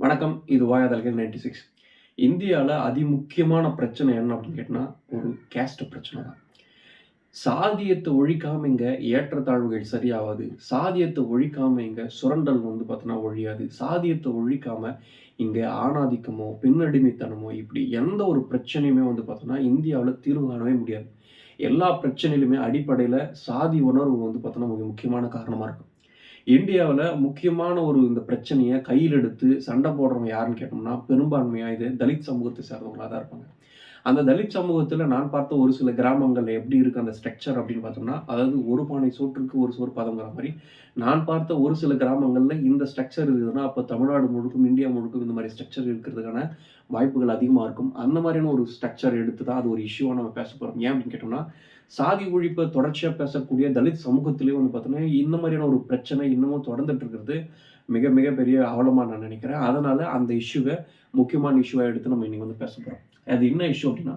வணக்கம் இது வாயாதல்கள் ninety six. இந்தியாவில் அதிமுக்கியமான பிரச்சனை என்ன அப்படின்னு கேட்டால் ஒரு கேஸ்ட் பிரச்சனை தான். சாதியத்தை ஒழிக்காம இங்கே ஏற்றத்தாழ்வுகள் சரியாகாது. சாதியத்தை ஒழிக்காம இங்கே சுரண்டல் வந்து பார்த்தோன்னா ஒழியாது. சாதியத்தை ஒழிக்காம இங்கே ஆணாதிக்கமோ பெண்ணடிமைத்தனமோ இப்படி எந்த ஒரு பிரச்சனையுமே வந்து பார்த்தோன்னா இந்தியாவில் தீர்வு காணவே முடியாது. எல்லா பிரச்சனையிலுமே அடிப்படையில் சாதி உணர்வு வந்து பார்த்தோன்னா மிக முக்கியமான காரணமாக இருக்கும். இந்தியாவில் முக்கியமான ஒரு இந்த பிரச்சனையை கையில் எடுத்து சண்டை போடுறவங்க யாருன்னு கேட்டோம்னா பெரும்பான்மையாக இது தலித் சமூகத்தை சேர்ந்தவங்களாக தான் இருப்பாங்க. அந்த தலித் சமூகத்தில் நான் பார்த்த ஒரு சில கிராமங்களில் எப்படி இருக்குது அந்த ஸ்ட்ரக்சர் அப்படின்னு பார்த்தோம்னா அதாவது ஒரு பானை சோற்றுக்கு ஒரு சோறு பதங்கிற மாதிரி நான் பார்த்த ஒரு சில கிராமங்களில் இந்த ஸ்ட்ரக்சர் இருக்குதுன்னா அப்போ தமிழ்நாடு முழுக்கும் இந்தியா முழுக்கும் இந்த மாதிரி ஸ்ட்ரக்சர் இருக்கிறதுக்கான வாய்ப்புகள் அதிகமாக இருக்கும். அந்த மாதிரியான ஒரு ஸ்ட்ரக்சர் எடுத்து தான் அது ஒரு இஷ்யூவாக நம்ம பேச போகிறோம் ஏன் அப்படின்னு கேட்டோம்னா சாதி ஒழிப்பை தொடர்ச்சியாக பேசக்கூடிய தலித் சமூகத்திலேயே வந்து பார்த்தோன்னா இந்த மாதிரியான ஒரு பிரச்சனை இன்னமும் தொடர்ந்துட்டு இருக்கிறது. மிக மிகப்பெரிய அவலமாக நான் நினைக்கிறேன். அதனால் அந்த இஷ்யூவை முக்கியமான இஷ்யூவாக எடுத்து நம்ம இன்றைக்கி வந்து பேச போகிறோம் அது என்ன இஷ்யூ அப்படின்னா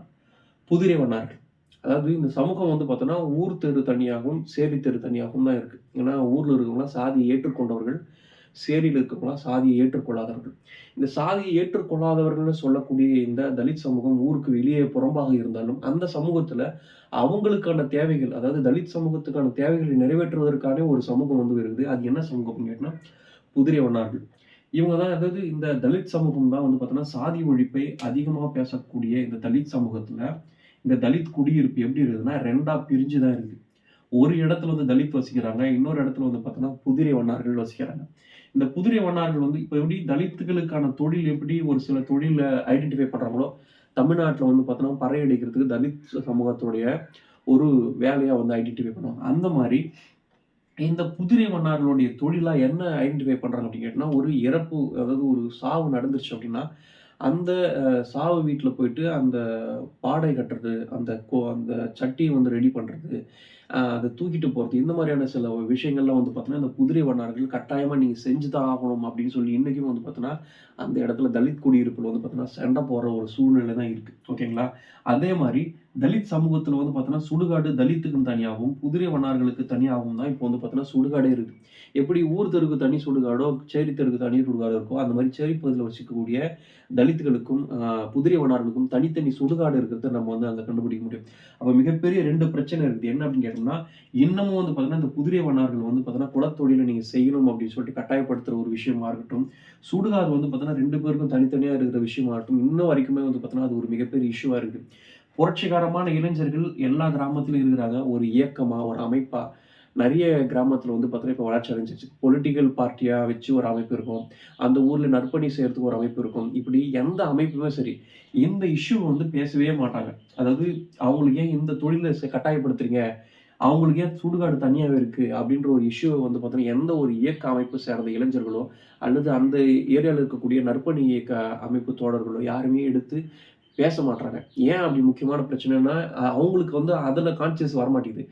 புதிரை வண்ணார்கள். அதாவது இந்த சமூகம் வந்து பார்த்தோன்னா ஊர் தெரு தனியாகவும் சேரி தெரு தனியாகவும் தான் இருக்குது ஏன்னா ஊரில் இருக்கிறவங்களாம் சாதியை ஏற்றுக்கொண்டவர்கள் சேரியில் இருக்கிறவங்களாம் சாதியை ஏற்றுக்கொள்ளாதவர்கள். இந்த சாதியை ஏற்றுக்கொள்ளாதவர்கள்னு சொல்லக்கூடிய இந்த தலித் சமூகம் ஊருக்கு வெளியே புறம்பாக இருந்தாலும் அந்த சமூகத்தில் அவங்களுக்கான தேவைகள் அதாவது தலித் சமூகத்துக்கான தேவைகளை நிறைவேற்றுவதற்கான ஒரு சமூகம் வந்து இருக்குது அது என்ன சமூகம் அப்படின்னு கேட்டால் புதிரை வண்ணார்கள். இவங்க தான் அதாவது இந்த தலித் சமூகம் தான் வந்து பார்த்தோன்னா சாதி ஒழிப்பை அதிகமாக பேசக்கூடிய இந்த தலித் சமூகத்தில் இந்த தலித் குடியிருப்பு எப்படி இருக்குதுன்னா ரெண்டாக பிரிஞ்சு தான் இருக்குது ஒரு இடத்துல வந்து தலித் வசிக்கிறாங்க இன்னொரு இடத்துல வந்து பார்த்தோன்னா புதிரை வண்ணார்கள் வசிக்கிறாங்க. இந்த புதிரை வண்ணார்கள் வந்து இப்போ எப்படி தலித்துகளுக்கான தொழில் எப்படி ஒரு சில தொழிலை ஐடென்டிஃபை பண்ணுறாங்களோ தமிழ்நாட்டில் வந்து பார்த்தோன்னா பறையடிக்கிறதுக்கு தலித் சமூகத்துடைய ஒரு வேலையாக வந்து ஐடென்டிஃபை பண்ணுவாங்க. அந்த மாதிரி இந்த புதிரை மன்னார்களுடைய தொழிலா என்ன ஐடென்டிஃபை பண்றாங்க அப்படின்னு கேட்டோம்னா ஒரு இறப்பு அதாவது ஒரு சாவு நடந்துருச்சு அப்படின்னா அந்த சாவு வீட்டில் போயிட்டு அந்த பாடை கட்டுறது அந்த கோ அந்த சட்டியை வந்து ரெடி பண்ணுறது அதை தூக்கிட்டு போகிறது இந்த மாதிரியான சில விஷயங்கள்லாம் வந்து பார்த்தீங்கன்னா இந்த குதிரை வண்ணார்கள் கட்டாயமாக நீங்கள் செஞ்சு தான் ஆகணும் அப்படின்னு சொல்லி இன்றைக்கும் வந்து பார்த்தோன்னா அந்த இடத்துல தலித் குடியிருப்பில் வந்து பார்த்தோன்னா சண்டை போடுற ஒரு சூழ்நிலை தான் இருக்குது ஓகேங்களா? அதே மாதிரி தலித் சமூகத்தில் வந்து பார்த்தீங்கன்னா சுடுகாடு தலித்துக்கும் தனியாகவும் குதிரை வண்ணார்களுக்கு தனியாகவும் தான் இப்போ வந்து பார்த்தோன்னா சுடுகாடே இருக்குது எப்படி ஊர் தெருக்கு தனி சுடுகாடோ சேரி தெருக்கு தனி சுடுகாடோ இருக்கோ அந்த மாதிரி சேரி பகுதியில் வச்சுக்கக்கூடிய தலித்துகளுக்கும் புதிரை குதிரை வண்ணார்களுக்கும் தனித்தனி சுடுகாடு இருக்கிறத நம்ம வந்து அங்கே கண்டுபிடிக்க முடியும். அப்போ மிகப்பெரிய ரெண்டு பிரச்சனை இருக்குது. என்ன அப்படின்னு கேட்டோம்னா இன்னமும் வந்து பார்த்தீங்கன்னா இந்த குதிரை வண்ணார்கள் வந்து பார்த்தீங்கன்னா குலத்தொழிலை நீங்கள் செய்யணும் அப்படின்னு சொல்லிட்டு கட்டாயப்படுத்துகிற ஒரு விஷயமா இருக்கட்டும் சுடுகாடு வந்து பார்த்தீங்கன்னா ரெண்டு பேருக்கும் தனித்தனியாக இருக்கிற விஷயமா இருக்கட்டும் இன்னும் வரைக்குமே வந்து பார்த்தீங்கன்னா அது ஒரு மிகப்பெரிய இஷ்யூவாக இருக்குது புரட்சிகரமான இளைஞர்கள் எல்லா கிராமத்திலும் இருக்கிறாங்க. ஒரு இயக்கமாக ஒரு அமைப்பாக நிறைய கிராமத்தில் வந்து பார்த்தீங்கன்னா இப்போ வளர்ச்சி அடைஞ்சிச்சு. பொலிட்டிக்கல் பார்ட்டியாக வச்சு ஒரு அமைப்பு இருக்கும். அந்த ஊரில் நற்பணி செய்கிறதுக்கு ஒரு அமைப்பு இருக்கும். இப்படி எந்த அமைப்புமே சரி இந்த இஷ்யூ வந்து பேசவே மாட்டாங்க. அதாவது அவங்களுக்கு ஏன் இந்த தொழிலை கட்டாயப்படுத்துறீங்க? அவங்களுக்கு ஏன் சுடுகாடு தனியாகவே இருக்குது அப்படின்ற ஒரு இஷ்யூவை வந்து பார்த்தோன்னா எந்த ஒரு இயக்க அமைப்பு சேர்ந்த இளைஞர்களோ அல்லது அந்த ஏரியாவில் இருக்கக்கூடிய நற்பணி இயக்க அமைப்பு தோழர்களோ யாருமே எடுத்து பேச மாட்டாங்க ஏன் அப்படி முக்கியமான பிரச்சனைனா அவங்களுக்கு வந்து அதில் கான்சியஸ் வரமாட்டேங்குது.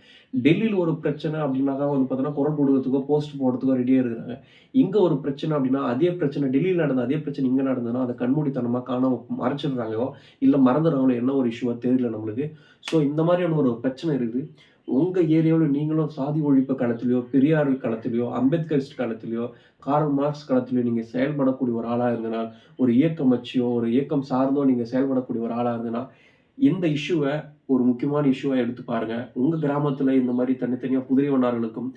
டெல்லியில் ஒரு பிரச்சனை அப்படின்னாக்கா வந்து பார்த்தோன்னா குரல் கொடுக்கறதுக்கோ போஸ்ட் போடுறதுக்கோ ரெடியாக இருக்கிறாங்க இங்கே ஒரு பிரச்சனை அப்படின்னா அதே பிரச்சனை டெல்லியில் நடந்த அதே பிரச்சனை இங்கே நடந்ததுன்னா அதை கண்மூடித்தனமாக காணாம மறைச்சிடுறாங்களோ இல்லை மறந்துடுறாங்களோ என்ன ஒரு இஷ்யூவாக தெரியல நம்மளுக்கு. ஸோ இந்த மாதிரியான ஒரு பிரச்சனை இருக்குது. உங்கள் ஏரியாவில் நீங்களும் சாதி ஒழிப்பு களத்திலையோ பெரியார் களத்திலையோ அம்பேத்கரிஸ்ட் களத்திலையோ கார்ல் மார்க்ஸ் களத்திலையோ நீங்கள் செயல்படக்கூடிய ஒரு ஆளாக இருந்தனால் ஒரு இயக்கம் வச்சியோ ஒரு இயக்கம் சார்ந்தோ நீங்கள் செயல்படக்கூடிய ஒரு ஆளாக இருந்தனா இந்த இஷ்யூவை ஒரு முக்கியமான இஷ்யூவாக எடுத்து பாருங்கள் உங்கள் கிராமத்தில் இந்த மாதிரி தனித்தனியாக குதிரை வண்ணார்களுக்கும்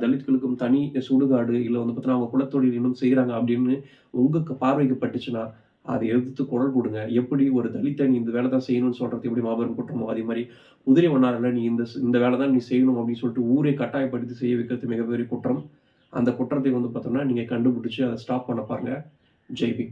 தலித்களுக்கும் தனி சுடுகாடு இல்லை வந்து பார்த்தீங்கன்னா அவங்க குலத்தொழில் இன்னும் செய்கிறாங்க அப்படின்னு உங்களுக்கு பார்வைக்கு பட்டுச்சுன்னா அதை எதிர்த்து குரல் கொடுங்க. எப்படி ஒரு தலித்தை நீ இந்த வேலை தான் செய்யணும்னு சொல்கிறது எப்படி மாபெரும் குற்றமோ அதே மாதிரி குதிரை வண்ணாரில் நீ இந்த இந்த வேலை தான் நீ செய்யணும் அப்படின்னு சொல்லிட்டு ஊரை கட்டாயப்படுத்தி செய்ய வைக்கிறது மிகப்பெரிய குற்றம். அந்த குற்றத்தை வந்து பார்த்தோம்னா நீங்கள் கண்டுபிடிச்சி அதை ஸ்டாப் பண்ண பாருங்கள் ஜெய்பி